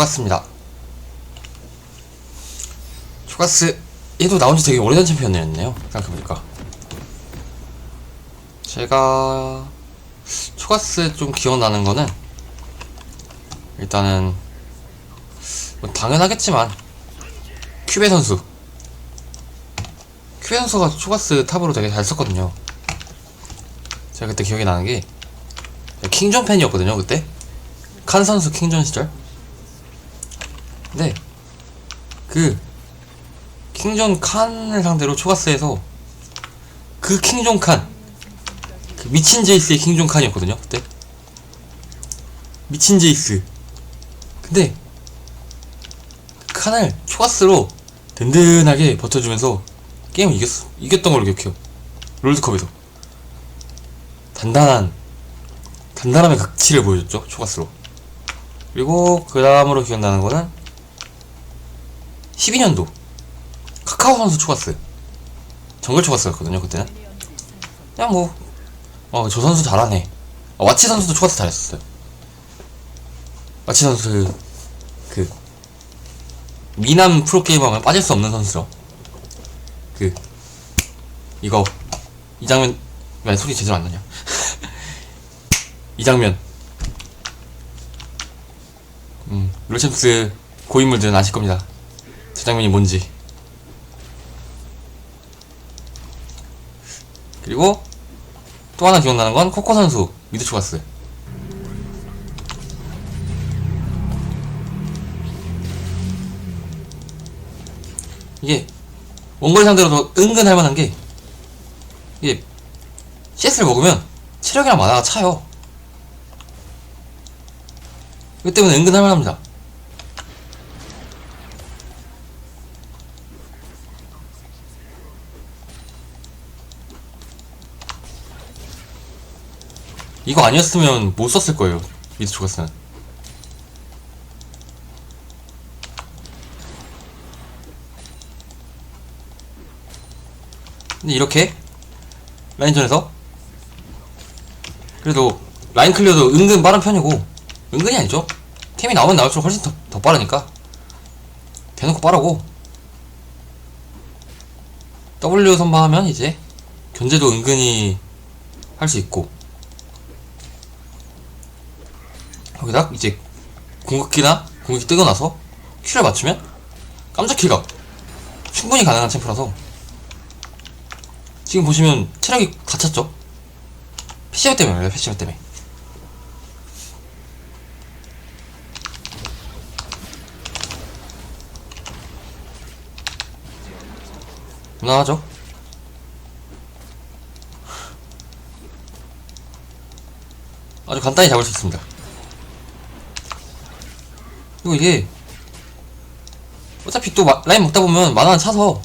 초가스입니다. 초가스 얘도 나온 지 되게 오래된 챔피언이었네요. 생각해보니까. 제가 초가스 좀 기억나는 거는 일단은 뭐 당연하겠지만 큐베 선수 큐베 선수가 초가스 탑으로 되게 잘 썼거든요. 제가 그때 기억이 나는 게 킹존 팬이었거든요 그때 칸 선수 킹존 시절 근데 그 킹존 칸을 상대로 초가스에서 그 킹존 칸, 그 미친 제이스의 킹존 칸이었거든요 그때. 미친 제이스. 근데 그 칸을 초가스로 든든하게 버텨주면서 게임을 이겼어 이겼던 걸로 기억해요. 롤드컵에서. 단단한 단단함의 극치를 보여줬죠 초가스로. 그리고 그 다음으로 기억나는 거는 12년도. 카카오 선수 초가스. 정글 초가스였거든요 그때는. 그냥 뭐 어 저 선수 잘하네. 아, 와치 선수도 초가스 잘했었어요. 와치 선수 그 미남 프로게이머 하면 빠질 수 없는 선수죠. 그 이거 이 장면 왜 소리 제대로 안 나냐? 이 장면. 음 롤챔스 고인물들은 아실 겁니다. 저 장면이 뭔지. 그리고 또 하나 기억나는 건 코코 선수 미드 초가스. 이게 원거리 상대로도 은근 할만한 게 이게 CS를 먹으면 체력이랑 만화가 차요. 그 때문에 은근 할만합니다 이거 아니었으면 못 썼을 거예요 미드 초가스는 근데 이렇게 라인전에서 그래도 라인 클리어도 은근 빠른 편이고 은근히 아니죠? 템이 나오면 나올수록 훨씬 더, 더 빠르니까. 대놓고 빠르고. W 선방하면 이제 견제도 은근히 할 수 있고 거기다 이제 궁극기나 궁극기 뜨고 나서 큐를 맞추면 깜짝 킬각 충분히 가능한 챔프라서 지금 보시면 체력이 다 찼죠? 패시브 때문에 패시브 때문에 무난하죠? 아주 간단히 잡을 수 있습니다 그리고 이게 어차피 또 마- 라인 먹다 보면 만화는 차서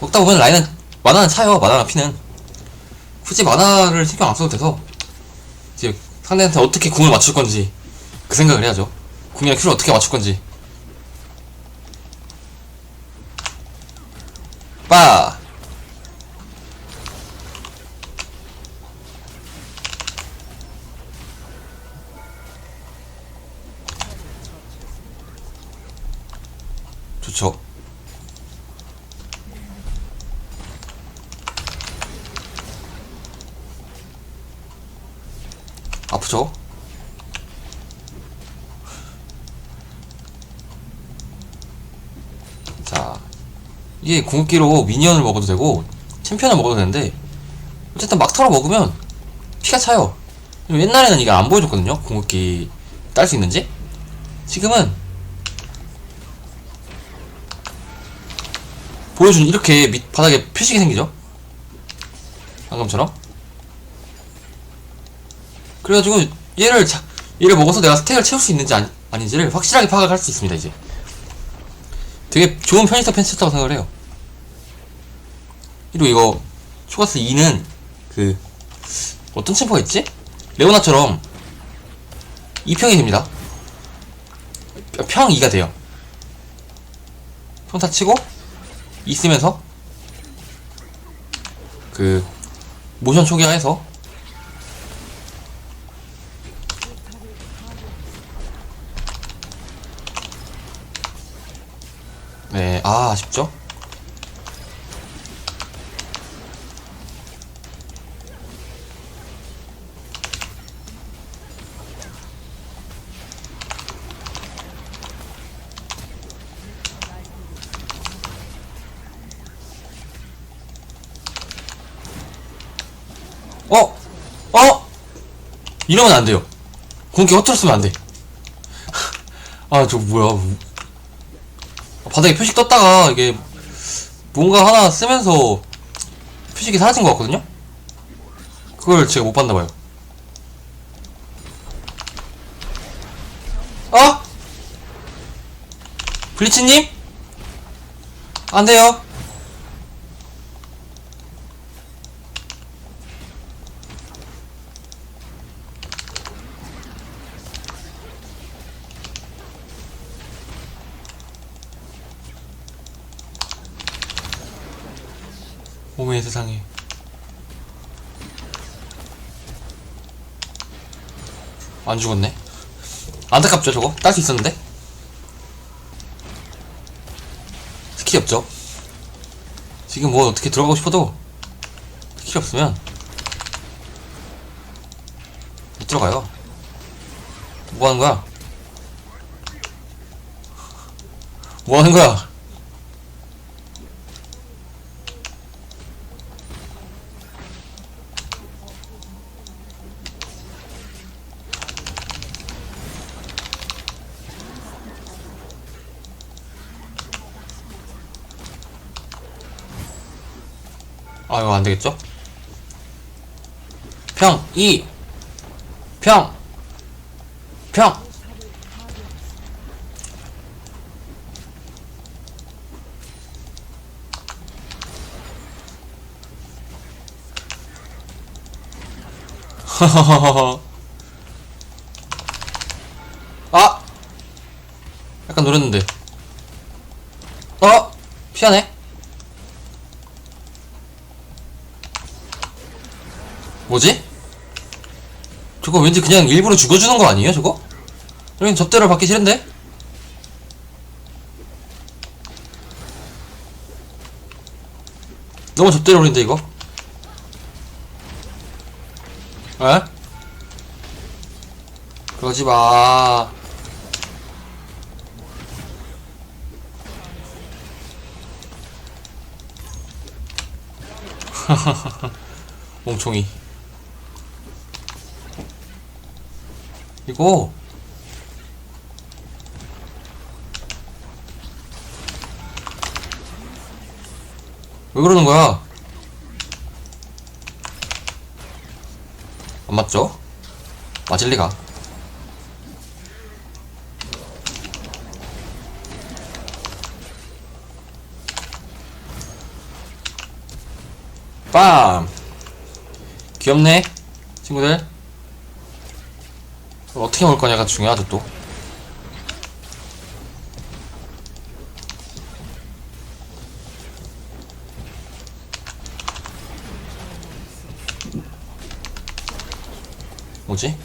먹다 보면 라인은 만화는 차요 만화랑 피는. 굳이 만화를 신경 안 써도 돼서 이제 상대한테 어떻게 궁을 맞출 건지 그 생각을 해야죠. 궁이랑 큐를 어떻게 맞출 건지. 빠 좋죠 아프죠? 자, 이게 궁극기로 미니언을 먹어도 되고 챔피언을 먹어도 되는데 어쨌든 막타로 먹으면 피가 차요. 옛날에는 이게 안 보여줬거든요. 궁극기 딸 수 있는지. 지금은 보여준 이렇게 밑 바닥에 표식이 생기죠. 방금처럼. 그래가지고 얘를 자, 얘를 먹어서 내가 스택을 채울 수 있는지 아니, 아닌지를 확실하게 파악을 할수 있습니다 이제. 되게 좋은 편의성 펜스였다고 생각을 해요. 그리고 이거 초가스 2는 그 어떤 챔퍼가 있지? 레오나처럼 2평이 됩니다. 평 2가 돼요. 평타 치고 2 쓰면서 그 모션 초기화해서 네, 아, 아쉽죠? 어? 어? 이러면 안 돼요. 공기 쓰면 안 돼. 아, 저 뭐야. 바닥에 표식 떴다가 이게 뭔가 하나 쓰면서 표식이 사라진 것 같거든요? 그걸 제가 못 봤나봐요. 어? 블리츠님? 안 돼요. 오메 세상에. 안 죽었네. 안타깝죠, 저거? 딸 수 있었는데? 스킬이 없죠. 지금 뭐 어떻게 들어가고 싶어도 스킬이 없으면 못 들어가요. 뭐 하는 거야? 뭐 하는 거야? 아 이거 안되겠죠? 평, 이, 평, 평. 아! 약간 노렸는데. 어? 피하네? 뭐지? 저거 왠지 그냥 일부러 죽어주는 거 아니에요, 저거? 여긴 접대를 받기 싫은데? 너무 접대를 버린데, 이거? 에? 그러지 마. 몸총이. 이거 왜 그러는 거야? 안 맞죠? 맞을 리가. 빰! 귀엽네, 친구들. 어떻게 먹을 거냐가 중요하죠, 또. 뭐지?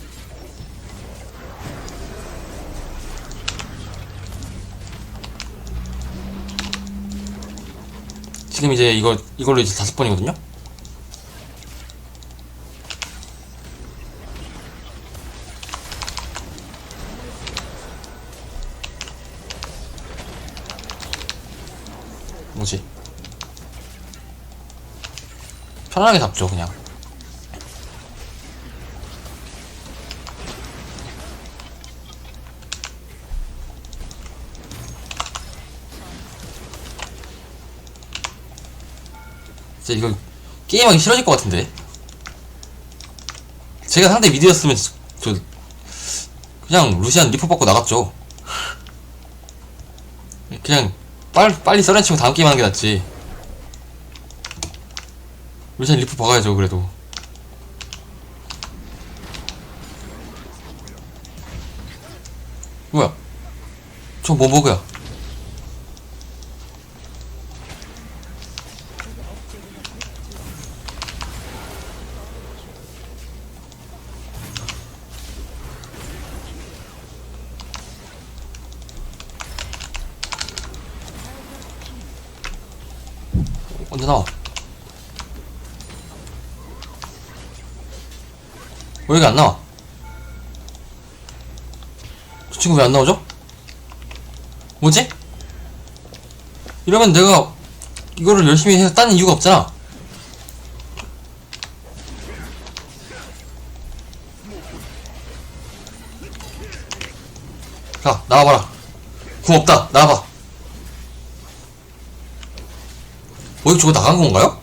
지금 이제 이거, 이걸로 이제 다섯 번이거든요? 뭐지? 편안하게 잡죠, 그냥. 진짜 이거 게임하기 싫어질 것 같은데. 제가 상대 미드였으면 저, 저 그냥 루시안 리포 받고 나갔죠. 그냥 빨, 빨리 써렌 치고 다음 게임 하는 게 낫지. 루시안 리포 박아야죠, 그래도. 뭐야? 저뭐 먹어야? 언제 나와? 왜 여기 안 나와? 저 친구 왜 안 나오죠? 뭐지? 이러면 내가 이거를 열심히 해서 따는 이유가 없잖아. 자, 나와봐라. 궁 없다. 나와봐. 어, 저거 나간 건가요?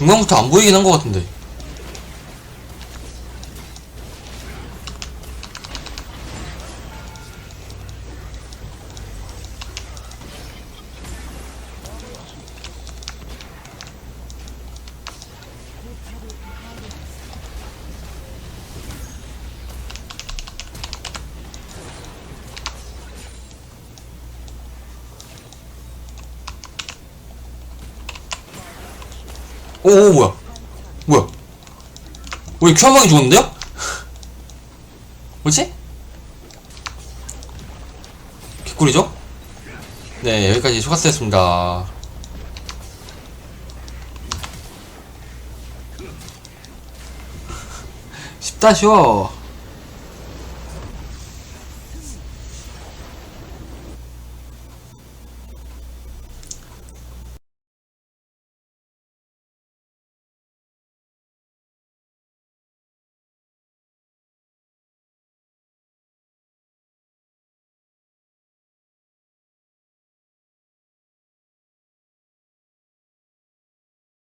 중간부터 안 보이긴 한 것 같은데. 오, 오 뭐야? 뭐야? 왜큐한 방에 죽었는데요? 뭐지? 개꿀이죠? 네, 여기까지 쇼가스였습니다. 쉽다, 쉬워.